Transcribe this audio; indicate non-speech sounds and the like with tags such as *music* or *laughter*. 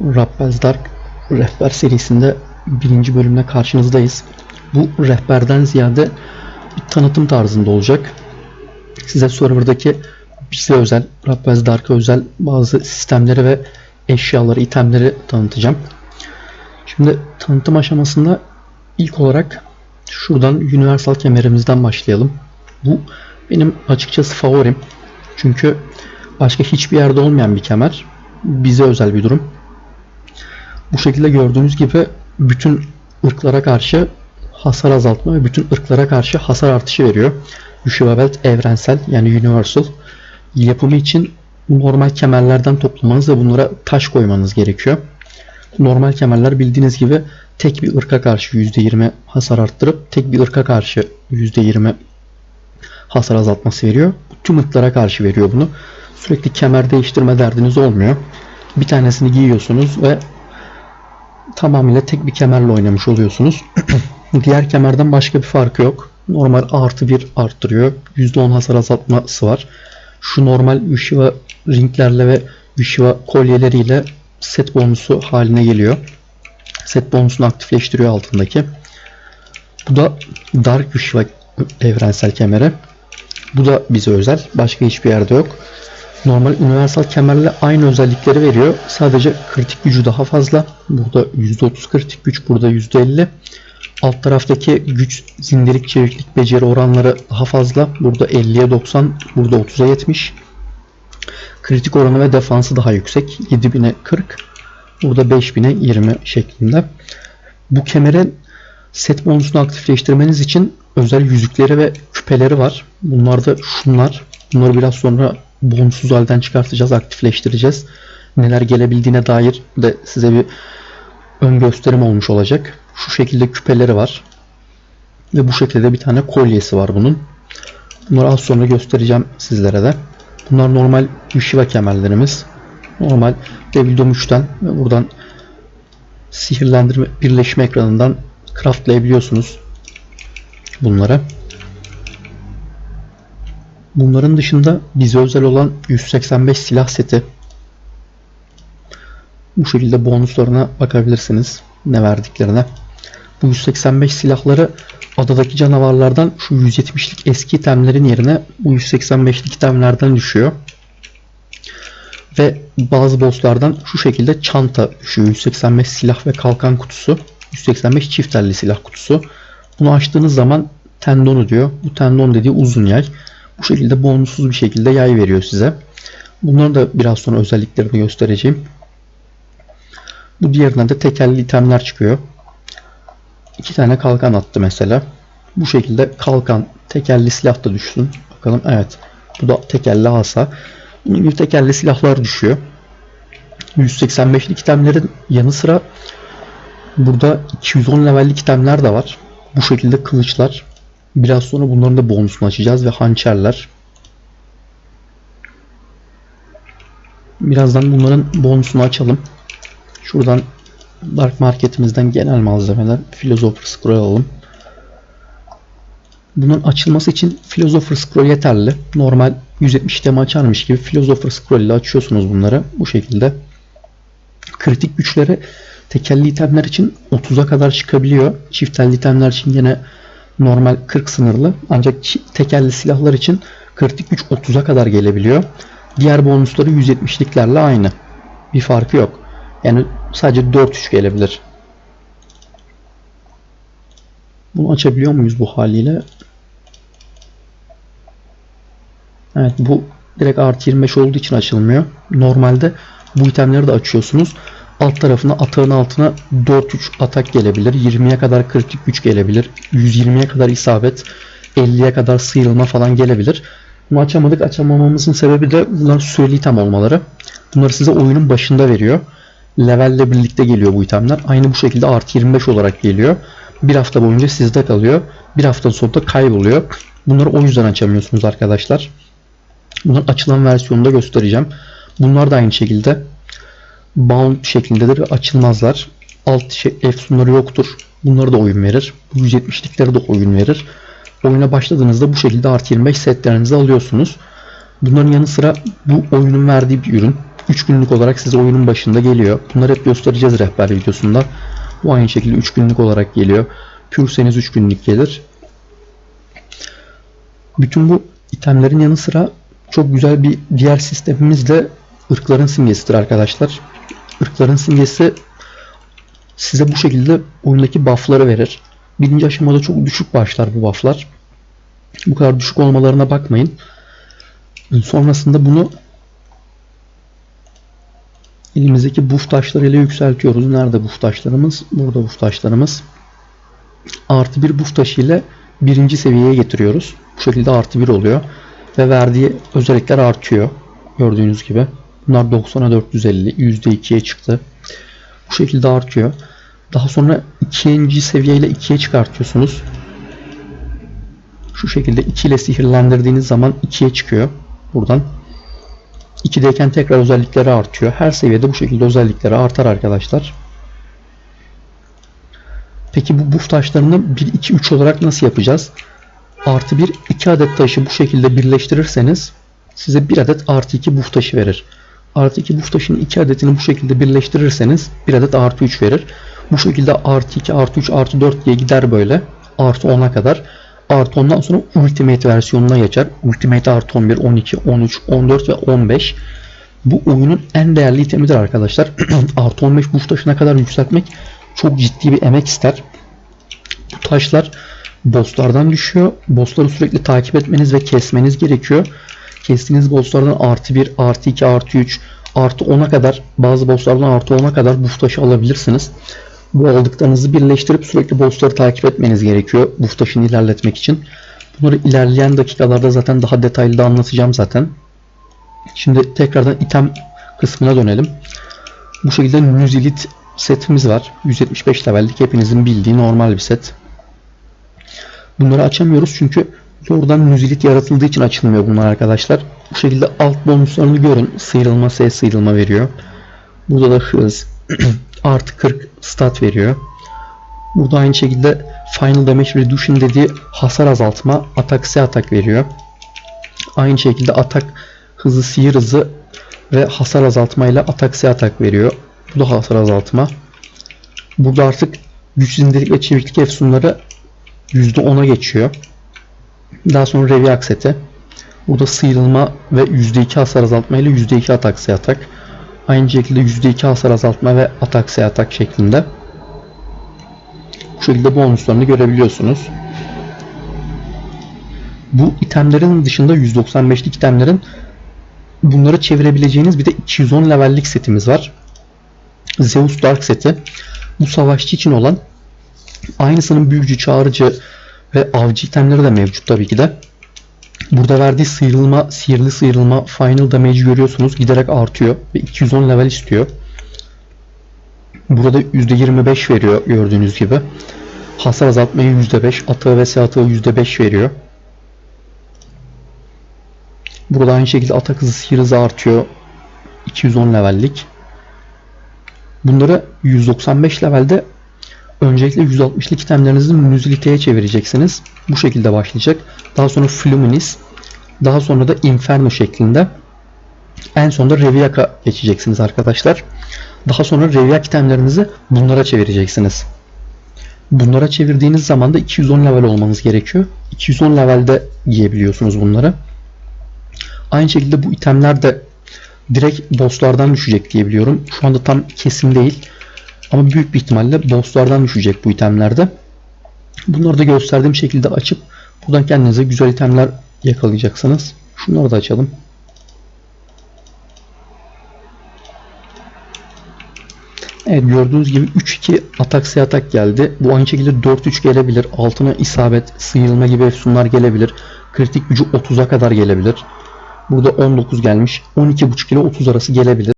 Rappel's Dark rehber serisinde birinci bölümle karşınızdayız. Bu rehberden ziyade tanıtım tarzında olacak. Size serverdaki bize özel, Rappel's Dark'a özel bazı sistemleri ve eşyaları, itemleri tanıtacağım. Şimdi tanıtım aşamasında ilk olarak şuradan Universal kemerimizden başlayalım. Bu benim açıkçası favorim. Çünkü başka hiçbir yerde olmayan bir kemer. Bize özel bir durum. Bu şekilde gördüğünüz gibi bütün ırklara karşı hasar azaltma ve bütün ırklara karşı hasar artışı veriyor. Yushiba Belt evrensel yani universal. Yapımı için normal kemerlerden toplamanız ve bunlara taş koymanız gerekiyor. Normal kemerler bildiğiniz gibi tek bir ırka karşı %20 hasar arttırıp tek bir ırka karşı %20 hasar azaltması veriyor. Tüm ırklara karşı veriyor bunu. Sürekli kemer değiştirme derdiniz olmuyor. Bir tanesini giyiyorsunuz ve tamamıyla tek bir kemerle oynamış oluyorsunuz. *clears throat* Diğer kemerden başka bir farkı yok. Normal artı bir arttırıyor. %10 hasar azaltması var. Şu normal Yushiba ringlerle ve Yushiba kolyeleriyle set bonusu haline geliyor. Set bonusunu aktifleştiriyor altındaki. Bu da Dark Yushiba evrensel kemeri. Bu da bize özel. Başka hiçbir yerde yok. Normal universal kemerle aynı özellikleri veriyor. Sadece kritik gücü daha fazla. Burada %30 kritik güç, burada %50. Alt taraftaki güç, zindelik, çeviklik, beceri oranları daha fazla. Burada 50'ye 90, burada 30'a 70. Kritik oranı ve defansı daha yüksek. 7000'e 40. Burada 5000'e 20 şeklinde. Bu kemerin set bonusunu aktifleştirmeniz için özel yüzükleri ve küpeleri var. Bunlar da şunlar. Bunları biraz sonra bonusuz halden çıkartacağız, aktifleştireceğiz. Neler gelebildiğine dair de size bir ön gösterim olmuş olacak. Şu şekilde küpeleri var. Ve bu şekilde bir tane kolyesi var bunun. Bunları az sonra göstereceğim sizlere de. Bunlar normal Yushiba kemerlerimiz. Normal Devildom 3'ten ve buradan sihirlendirme birleşme ekranından craftlayabiliyorsunuz bunları. Bunların dışında bize özel olan 185 silah seti. Bu şekilde bonuslarına bakabilirsiniz. Ne verdiklerine. Bu 185 silahları adadaki canavarlardan şu 170'lik eski itemlerin yerine bu 185'lik itemlerden düşüyor. Ve bazı bosslardan şu şekilde çanta düşüyor. 185 silah ve kalkan kutusu. 185 çift elli silah kutusu. Bunu açtığınız zaman tendonu diyor. Bu tendon dediği uzun yay. Bu şekilde bonussuz bir şekilde yay veriyor size. Bunları da biraz sonra özelliklerini göstereceğim. Bu diğerinden de tekerli itemler çıkıyor. İki tane kalkan attı mesela. Bu şekilde kalkan, tekerli silah da düşsün. Bakalım evet. Bu da tekerli asa. Bunun gibi tekerli silahlar düşüyor. 185'lik itemlerin yanı sıra burada 210 levellik itemler de var. Bu şekilde kılıçlar. Biraz sonra bunların da bonusunu açacağız ve hançerler. Birazdan bunların bonusunu açalım. Şuradan Dark Market'imizden genel malzemeler Philosopher Scroll alalım. Bunun açılması için Philosopher Scroll yeterli. Normal 170 tema açarmış gibi Philosopher Scroll ile açıyorsunuz bunları. Bu şekilde. Kritik güçleri tekelli itemler için 30'a kadar çıkabiliyor. Çiftelli itemler için yine normal 40 sınırlı. Ancak tekelli silahlar için kritik güç 30'a kadar gelebiliyor. Diğer bonusları 170'liklerle aynı. Bir farkı yok. Yani sadece 4-3 gelebilir. Bunu açabiliyor muyuz bu haliyle? Evet bu direkt artı 25 olduğu için açılmıyor. Normalde bu itemleri de açıyorsunuz. Alt tarafına atağın altına 4-3 atak gelebilir. 20'ye kadar kritik güç gelebilir. 120'ye kadar isabet. 50'ye kadar sıyrılma falan gelebilir. Bunu açamadık. Açamamamızın sebebi de bunlar süreli item olmaları. Bunları size oyunun başında veriyor. Levelle birlikte geliyor bu itemler. Aynı bu şekilde artı 25 olarak geliyor. Bir hafta boyunca sizde kalıyor. Bir hafta sonra kayboluyor. Bunları o yüzden açamıyorsunuz arkadaşlar. Bunların açılan versiyonunu da göstereceğim. Bunlar da aynı şekilde bound şeklindedir ve açılmazlar. Alt şey, efsunları yoktur. Bunları da oyun verir. Bu 170'likleri de oyun verir. Oyuna başladığınızda bu şekilde artı 25 setlerinizi alıyorsunuz. Bunların yanı sıra bu oyunun verdiği bir ürün. 3 günlük olarak size oyunun başında geliyor. Bunları hep göstereceğiz rehber videosunda. Bu aynı şekilde 3 günlük olarak geliyor. Pürseniz 3 günlük gelir. Bütün bu itemlerin yanı sıra çok güzel bir diğer sistemimiz de ırkların simgesidir arkadaşlar. Irkların simgesi size bu şekilde oyundaki buff'ları verir. Birinci aşamada çok düşük başlar bu buff'lar. Bu kadar düşük olmalarına bakmayın. Sonrasında bunu elimizdeki buff taşlarıyla yükseltiyoruz. Nerede buff taşlarımız? Burada buff taşlarımız. Artı bir buff taşı ile birinci seviyeye getiriyoruz. Bu şekilde artı bir oluyor. Ve verdiği özellikler artıyor. Gördüğünüz gibi. Bunlar 90'a 450. %2'ye çıktı. Bu şekilde artıyor. Daha sonra ikinci seviyeyle 2'ye çıkartıyorsunuz. Şu şekilde 2 ile sihirlendirdiğiniz zaman 2'ye çıkıyor. Buradan. 2'deyken tekrar özellikleri artıyor. Her seviyede bu şekilde özellikleri artar arkadaşlar. Peki bu buff taşlarını 1, 2, 3 olarak nasıl yapacağız? Artı 1, 2 adet taşı bu şekilde birleştirirseniz size 1 adet artı 2 buff taşı verir. Artı 2 buff taşının 2 adetini bu şekilde birleştirirseniz 1 adet artı 3 verir. Bu şekilde artı 2, artı 3, artı 4 diye gider böyle. Artı 10'a kadar. Artı ondan sonra Ultimate versiyonuna geçer. Ultimate artı 11, 12, 13, 14 ve 15. Bu oyunun en değerli itemidir arkadaşlar. *clears throat* artı 15 buff taşına kadar yükseltmek çok ciddi bir emek ister. Bu taşlar bosslardan düşüyor. Bossları sürekli takip etmeniz ve kesmeniz gerekiyor. Kestiğiniz bosslardan artı 1, artı 2, artı 3, artı 10'a kadar bazı bosslardan artı 10'a kadar buff taşı alabilirsiniz. Bu aldıklarınızı birleştirip sürekli bossları takip etmeniz gerekiyor buff taşını ilerletmek için. Bunları ilerleyen dakikalarda zaten daha detaylı da anlatacağım zaten. Şimdi tekrardan item kısmına dönelim. Bu şekilde Nüzilit setimiz var. 175 levellik hepinizin bildiği normal bir set. Bunları açamıyoruz çünkü doğrudan nüzilit yaratıldığı için açılmıyor bunlar arkadaşlar. Bu şekilde alt bonuslarını görün. Sıyrılma, ses sıyrılma veriyor. Burada da hız *clears throat* artı 40 stat veriyor. Burada aynı şekilde Final Damage Reduction dediği hasar azaltma, atak se atak veriyor. Aynı şekilde atak hızı, sihir hızı ve hasar azaltma ile atak se atak veriyor. Bu da hasar azaltma. Burada artık güç zindelik ve çeviklik efsunları %10'a geçiyor. Daha sonra Reviak seti. Burada sıyrılma ve %2 hasar azaltma ile %2 atak se atak. Aynı şekilde %2 hasar azaltma ve atak se atak şeklinde. Bu şekilde bonuslarını görebiliyorsunuz. Bu itemlerin dışında 195'lik itemlerin bunları çevirebileceğiniz bir de 210 levellik setimiz var. Zeus Dark seti. Bu savaşçı için olan aynısının büyücü, çağrıcı ve avcı itemleri de mevcut tabii ki de. Burada verdiği sıyrılma, sihirli sıyrılma, final damage görüyorsunuz. Giderek artıyor ve 210 level istiyor. Burada %25 veriyor gördüğünüz gibi. Hasar azaltmayı %5, atağı ve se atağı %5 veriyor. Burada aynı şekilde atak hızı, sihir hızı artıyor. 210 levellik. Bunları 195 levelde öncelikle 160'lık itemlerinizi Nuzulite'ye çevireceksiniz. Bu şekilde başlayacak. Daha sonra Fluminis. Daha sonra da Inferno şeklinde. En sonunda Reviak'a geçeceksiniz arkadaşlar. Daha sonra Reviak itemlerinizi bunlara çevireceksiniz. Bunlara çevirdiğiniz zaman da 210 level olmanız gerekiyor. 210 levelde giyebiliyorsunuz bunları. Aynı şekilde bu itemler de direkt bosslardan düşecek diye biliyorum. Şu anda tam kesin değil. Ama büyük bir ihtimalle bosslardan düşecek bu itemlerde. Bunları da gösterdiğim şekilde açıp buradan kendinize güzel itemler yakalayacaksınız. Şunları da açalım. Evet gördüğünüz gibi 3-2 atak se atak geldi. Bu aynı şekilde 4-3 gelebilir. Altına isabet, sıyrılma gibi efsunlar gelebilir. Kritik gücü 30'a kadar gelebilir. Burada 19 gelmiş. 12.5 ile 30 arası gelebilir.